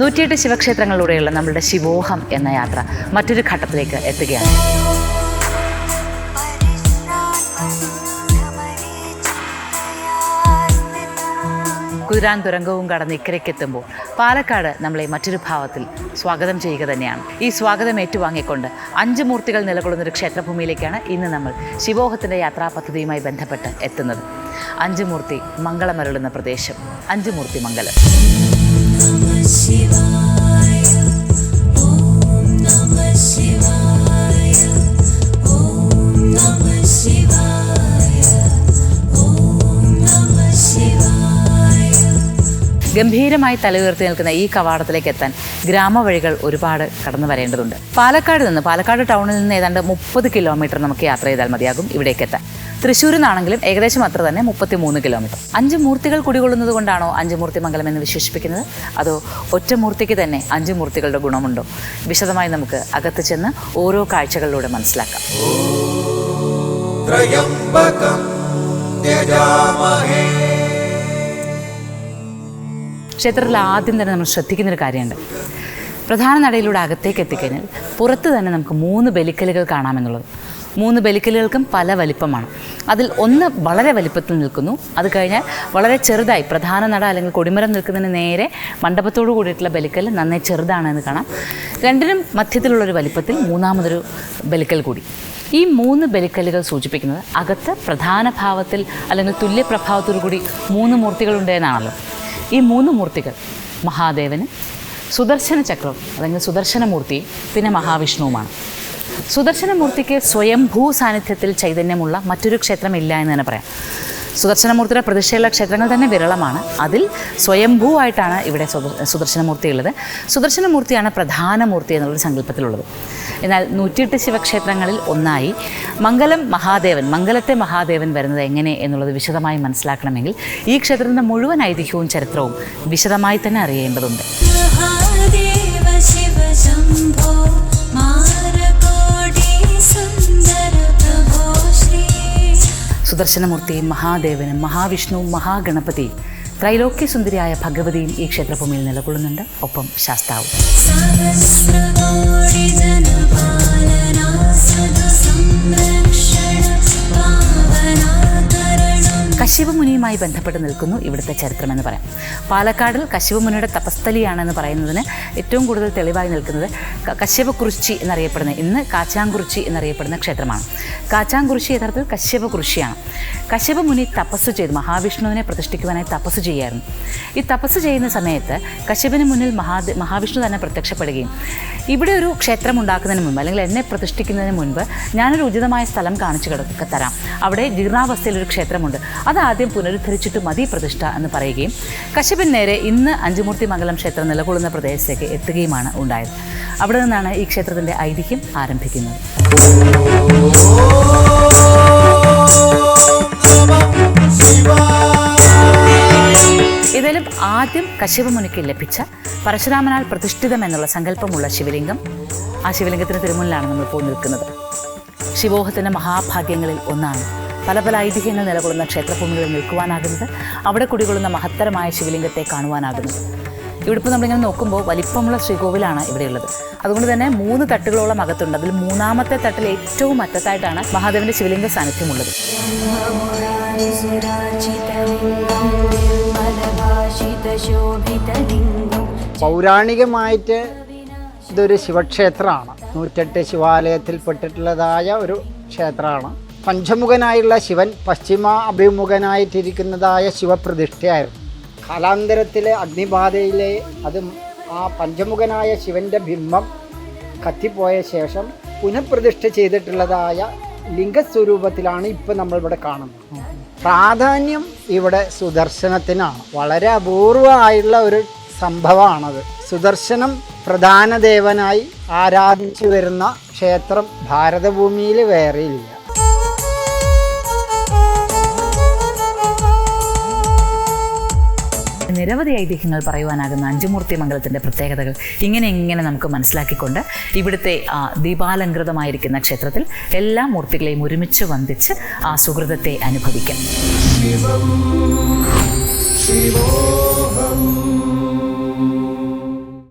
നൂറ്റിയെട്ട് ശിവക്ഷേത്രങ്ങളിലൂടെയുള്ള നമ്മളുടെ ശിവോഹം എന്ന യാത്ര മറ്റൊരു ഘട്ടത്തിലേക്ക് എത്തുകയാണ്. കുതിരാൻ തുരങ്കവും കടന്ന് ഇക്കരയ്ക്കെത്തുമ്പോൾ പാലക്കാട് നമ്മളെ മറ്റൊരു ഭാവത്തിൽ സ്വാഗതം ചെയ്യുക തന്നെയാണ്. ഈ സ്വാഗതം ഏറ്റുവാങ്ങിക്കൊണ്ട് അഞ്ച് മൂർത്തികൾ നിലകൊള്ളുന്ന ഒരു ക്ഷേത്രഭൂമിയിലേക്കാണ് ഇന്ന് നമ്മൾ ശിവോഹത്തിന്റെ യാത്രാ പദ്ധതിയുമായി ബന്ധപ്പെട്ട് എത്തുന്നത്. അഞ്ചുമൂർത്തി മംഗളമരളുന്ന പ്രദേശം. അഞ്ചുമൂർത്തി മംഗലം. ഗംഭീരമായി തലയുയർത്തി നിൽക്കുന്ന ഈ കവാടത്തിലേക്ക് എത്താൻ ഗ്രാമവഴികൾ ഒരുപാട് കടന്നു വരേണ്ടതുണ്ട്. പാലക്കാട് നിന്ന് പാലക്കാട് ടൗണിൽ നിന്ന് ഏതാണ്ട് മുപ്പത് കിലോമീറ്റർ നമുക്ക് യാത്ര ചെയ്താൽ മതിയാകും ഇവിടേക്ക് എത്താൻ. തൃശ്ശൂരിൽ നിന്നാണെങ്കിലും ഏകദേശം അത്ര തന്നെ മുപ്പത്തിമൂന്ന് കിലോമീറ്റർ. അഞ്ച് മൂർത്തികൾ കുടികൊള്ളുന്നത് കൊണ്ടാണോ അഞ്ചുമൂർത്തി മംഗലം എന്ന് വിശേഷിപ്പിക്കുന്നത്? അതോ ഒറ്റ മൂർത്തിക്ക് തന്നെ അഞ്ച് മൂർത്തികളുടെ ഗുണമുണ്ടോ? വിശദമായി നമുക്ക് അകത്ത് ചെന്ന് ഓരോ കാഴ്ചകളിലൂടെ മനസ്സിലാക്കാം. ക്ഷേത്രത്തിൽ ആദ്യം തന്നെ നമ്മൾ ശ്രദ്ധിക്കുന്നൊരു കാര്യമുണ്ട്. പ്രധാന നടയിലൂടെ അകത്തേക്ക് എത്തിക്കഴിഞ്ഞാൽ പുറത്ത് തന്നെ നമുക്ക് മൂന്ന് ബലിക്കലുകൾ കാണാമെന്നുള്ളത്. മൂന്ന് ബലിക്കലുകൾക്കും പല വലിപ്പമാണ്. അതിൽ ഒന്ന് വളരെ വലിപ്പത്തിൽ നിൽക്കുന്നു. അത് കഴിഞ്ഞാൽ വളരെ ചെറുതായി പ്രധാന നട അല്ലെങ്കിൽ കൊടിമരം നിൽക്കുന്നതിന് നേരെ മണ്ഡപത്തോടു കൂടിയിട്ടുള്ള ബലിക്കൽ നന്നായി ചെറുതാണെന്ന് കാണാം. രണ്ടിനും മധ്യത്തിലുള്ളൊരു വലിപ്പത്തിൽ മൂന്നാമതൊരു ബലിക്കൽ കൂടി. ഈ മൂന്ന് ബലിക്കല്ലുകൾ സൂചിപ്പിക്കുന്നത് അകത്ത് പ്രധാന ഭാവത്തിൽ അല്ലെങ്കിൽ തുല്യപ്രഭാവത്തോടു കൂടി മൂന്ന് മൂർത്തികളുണ്ട് എന്നാണല്ലോ. ഈ മൂന്ന് മൂർത്തികൾ മഹാദേവന് സുദർശന ചക്രവും അല്ലെങ്കിൽ സുദർശനമൂർത്തിയും പിന്നെ മഹാവിഷ്ണുവുമാണ്. സുദർശനമൂർത്തിക്ക് സ്വയംഭൂ സാന്നിധ്യത്തിൽ ചൈതന്യമുള്ള മറ്റൊരു ക്ഷേത്രമില്ല എന്ന് തന്നെ പറയാം. സുദർശനമൂർത്തിയുടെ പ്രതിഷ്ഠയുള്ള ക്ഷേത്രങ്ങൾ തന്നെ വിരളമാണ്. അതിൽ സ്വയംഭൂ ആയിട്ടാണ് ഇവിടെ സുദ- സുദർശനമൂർത്തി ഉള്ളത്. സുദർശനമൂർത്തിയാണ് പ്രധാന മൂർത്തി എന്നുള്ളൊരു സങ്കല്പത്തിലുള്ളത്. എന്നാൽ നൂറ്റിയെട്ട് ശിവക്ഷേത്രങ്ങളിൽ ഒന്നായി മംഗലം മഹാദേവൻ മംഗലത്തെ മഹാദേവൻ വരുന്നത് എങ്ങനെ എന്നുള്ളത് വിശദമായി മനസ്സിലാക്കണമെങ്കിൽ ഈ ക്ഷേത്രത്തിന്റെ മുഴുവൻ ഐതിഹ്യവും ചരിത്രവും വിശദമായി തന്നെ അറിയേണ്ടതുണ്ട്. സുദർശനമൂർത്തിയും മഹാദേവനും മഹാവിഷ്ണുവും മഹാഗണപതിയും ത്രൈലോക്യസുന്ദരിയായ ഭഗവതിയും ഈ ക്ഷേത്രഭൂമിയിൽ നിലകൊള്ളുന്നുണ്ട്. ഒപ്പം ശാസ്താവും. സദസംരക്ഷണ കശ്യപമുനിയുമായി ബന്ധപ്പെട്ട് നിൽക്കുന്നു ഇവിടുത്തെ ചരിത്രമെന്ന് പറയാം. പാലക്കാടിൽ കശ്യപമുനിയുടെ തപസ്ഥലിയാണെന്ന് പറയുന്നതിന് ഏറ്റവും കൂടുതൽ തെളിവായി നിൽക്കുന്നത് കശ്യപകുറിച്ചി എന്നറിയപ്പെടുന്ന ഇന്ന് കാച്ചാങ്കുറിച്ചി എന്നറിയപ്പെടുന്ന ക്ഷേത്രമാണ്. കാച്ചാങ്കുറിച്ചി യഥാർത്ഥത്തിൽ കശ്യപകുറിച്ചിയാണ് കശ്യപമുനി തപസ് ചെയ്ത് മഹാവിഷ്ണുവിനെ പ്രതിഷ്ഠിക്കുവാനായി തപസ് ചെയ്യായിരുന്നു. ഈ തപസ് ചെയ്യുന്ന സമയത്ത് കശ്യപന് മുന്നിൽ മഹാ മഹാവിഷ്ണു തന്നെ പ്രത്യക്ഷപ്പെടുകയും ഇവിടെ ഒരു ക്ഷേത്രം ഉണ്ടാക്കുന്നതിന് മുൻപ് അല്ലെങ്കിൽ എന്നെ പ്രതിഷ്ഠിക്കുന്നതിന് മുൻപ് ഞാനൊരു ഉചിതമായ സ്ഥലം കാണിച്ചു കിടക്ക തരാം. അവിടെ ജീർണാവസ്ഥയിൽ ഒരു ക്ഷേത്രമുണ്ട്. ആദ്യം പുനരുദ്ധരിച്ചിട്ട് മതി പ്രതിഷ്ഠ എന്ന് പറയുകയും കശ്യപിൻ നേരെ ഇന്ന് അഞ്ചുമൂർത്തി മംഗലം ക്ഷേത്രം നിലകൊള്ളുന്ന പ്രദേശത്തേക്ക് എത്തുകയുമാണ് ഉണ്ടായത്. അവിടെ നിന്നാണ് ഈ ക്ഷേത്രത്തിന്റെ ഐതിഹ്യം ആരംഭിക്കുന്നത്. ഏതായാലും ആദ്യം കശ്യപമുനിക്ക് ലഭിച്ച പരശുരാമനാൽ പ്രതിഷ്ഠിതം എന്നുള്ള സങ്കല്പമുള്ള ശിവലിംഗം ആ ശിവലിംഗത്തിന് തിരുമുന്നിലാണ് നമ്മൾ പോയി നിൽക്കുന്നത്. ശിവോഹത്തിന്റെ മഹാഭാഗ്യങ്ങളിൽ ഒന്നാണ് പല പല ഐതിഹ്യങ്ങൾ നിലകൊള്ളുന്ന ക്ഷേത്രഭൂമികളിൽ നിൽക്കുവാനാകുന്നത് അവിടെ കുടികൊള്ളുന്ന മഹത്തരമായ ശിവലിംഗത്തെ കാണുവാനാകുന്നത്. ഇവിടെ ഇപ്പോൾ നമ്മളിങ്ങനെ നോക്കുമ്പോൾ വലിപ്പമുള്ള ശ്രീകോവിലാണ് ഇവിടെയുള്ളത്. അതുകൊണ്ട് തന്നെ മൂന്ന് തട്ടുകളോളം അകത്തുണ്ട്. അതിൽ മൂന്നാമത്തെ തട്ടിൽ ഏറ്റവും അറ്റത്തായിട്ടാണ് മഹാദേവന്റെ ശിവലിംഗ സാന്നിധ്യമുള്ളത്. പൗരാണികമായിട്ട് ഇതൊരു ശിവക്ഷേത്രമാണ്. നൂറ്റെട്ട് ശിവാലയത്തിൽ പെട്ടിട്ടുള്ളതായ ഒരു ക്ഷേത്രമാണ്. പഞ്ചമുഖനായുള്ള ശിവൻ പശ്ചിമ അഭിമുഖനായിട്ടിരിക്കുന്നതായ ശിവപ്രതിഷ്ഠയായിരുന്നു. കാലാന്തരത്തിലെ അഗ്നിബാധയിലെ അത് ആ പഞ്ചമുഖനായ ശിവന്റെ ബിംബം കത്തിപ്പോയ ശേഷം പുനഃപ്രതിഷ്ഠ ചെയ്തിട്ടുള്ളതായ ലിംഗസ്വരൂപത്തിലാണ് ഇപ്പം നമ്മളിവിടെ കാണുന്നത്. പ്രാധാന്യം ഇവിടെ സുദർശനത്തിനാണ്. വളരെ അപൂർവമായുള്ള ഒരു സംഭവമാണത്. സുദർശനം പ്രധാന ദേവനായി ആരാധിച്ചു വരുന്ന ക്ഷേത്രം ഭാരതഭൂമിയിൽ വേറെയില്ല നിരവധി ഐതിഹ്യങ്ങൾ പറയുവാനാകുന്ന അഞ്ചുമൂർത്തി മംഗലത്തിന്റെ പ്രത്യേകതകൾ ഇങ്ങനെ ഇങ്ങനെ നമുക്ക് മനസ്സിലാക്കിക്കൊണ്ട് ഇവിടുത്തെ ദീപാലങ്കൃതമായിരിക്കുന്ന ക്ഷേത്രത്തിൽ എല്ലാ മൂർത്തികളെയും ഒരുമിച്ച് വന്ദിച്ച് ആ സുഹൃതത്തെ അനുഭവിക്കാം. शिवो